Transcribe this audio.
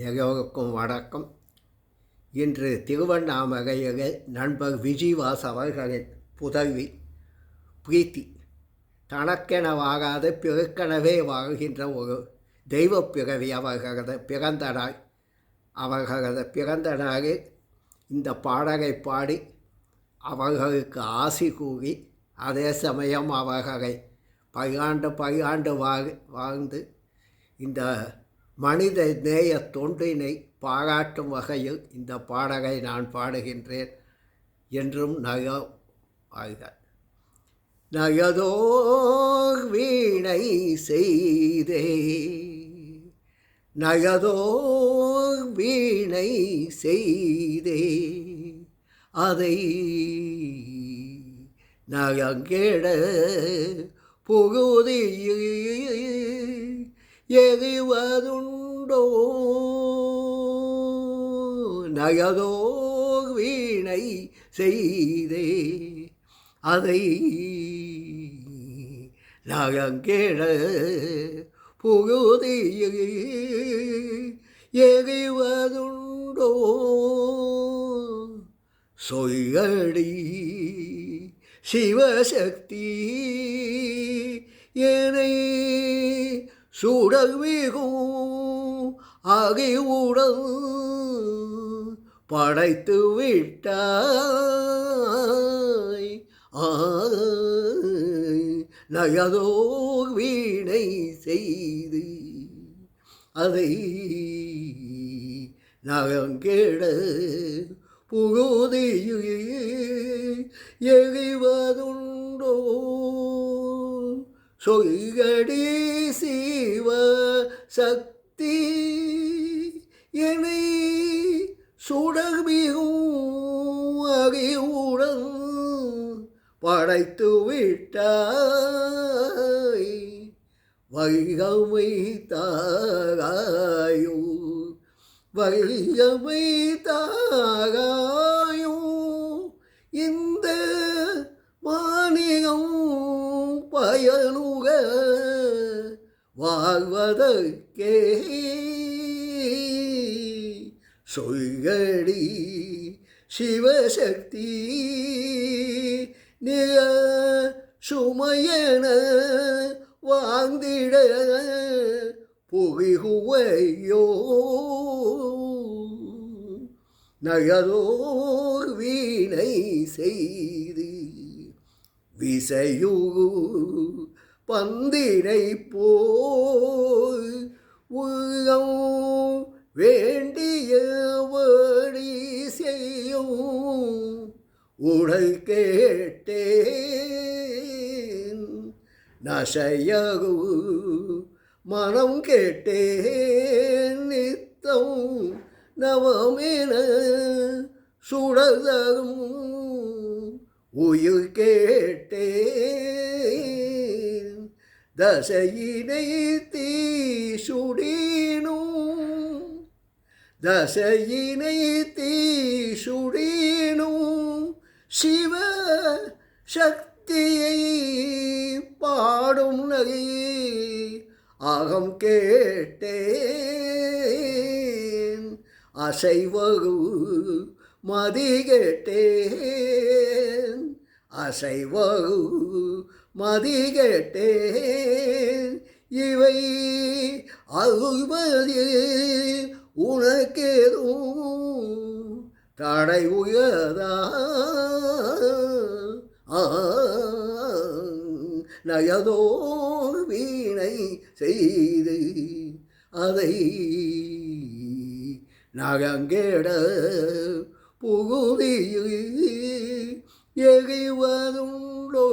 எல்லோருக்கும் வணக்கம் இன்று திருவண்ணாமலையில் நண்பர் விஜிவாஸ் அவர்களின் புதல்வி பிரீத்தி தனக்கெனவாகாத பிறக்கெனவே வாழ்கின்ற ஒரு தெய்வ பிறவி அவர்களது பிறந்த நாள் அவர்களது பிறந்த நாளில் இந்த பாடலை பாடி அவர்களுக்கு ஆசி கூறி அதே சமயம் அவர்களை பல்லாண்டு பல்லாண்டு வாழ் வாழ்ந்து இந்த மனித நேய தொண்டினை பாராட்டும் வகையில் இந்த பாடலை நான் பாடுகின்றேன் என்றும் நக வாழ்க நயதோர் வீணை செய்தே. நயதோர் வீணை செய்தே. அதை நகங்கேட புகுதியில் எறிவதுண்டோ நயதோ வீணை செய்தே. அதை நகங்கேட புகுதி எறிவதுண்டோ சொய்யடி சிவசக்தி என்னை சுடர்மிகும் ஆகியுடன் படைத்து விட்டாய். நயதோ வீணை செய்து அதை நகங்கேட புகுதியில் எறிவதுண்டோ சொல்கடி சிவ சக்தி என்னை சுடர்மிகும் அறிவுடன் படைத்து விட்டாய். வைகமை தாராயோ வைகமை தாராயோ இந்த மாநிலம் பயனுகள் வாழ்வதற்கே. சொல்கடி சிவசக்தி நில சுமையன வாழ்ந்திட புகிகுவையோ நயதோர் வீணை செய்து விசையு பந்தினை போய் உள்ளம் வேண்டிய செய்யும் உடல் கேட்டேன். நசையகு மனம் கேட்டேன். நித்தம் நவமென சுடதரும் உயிர் கேட்டேன். தசையினை தீ சுடினும் தசையினை தீ சிவ சக்தியை பாடும் நகை அகம் கேட்டேன் அசைவகு மதி கேட்டேன் அசைவகு மதிகட்டே இவை அழுவது உனக்கேதும் தடை உயதா நயதோ வீணை செய்து அதை நகங்கேட புகுதியில் எகிவதுண்டோ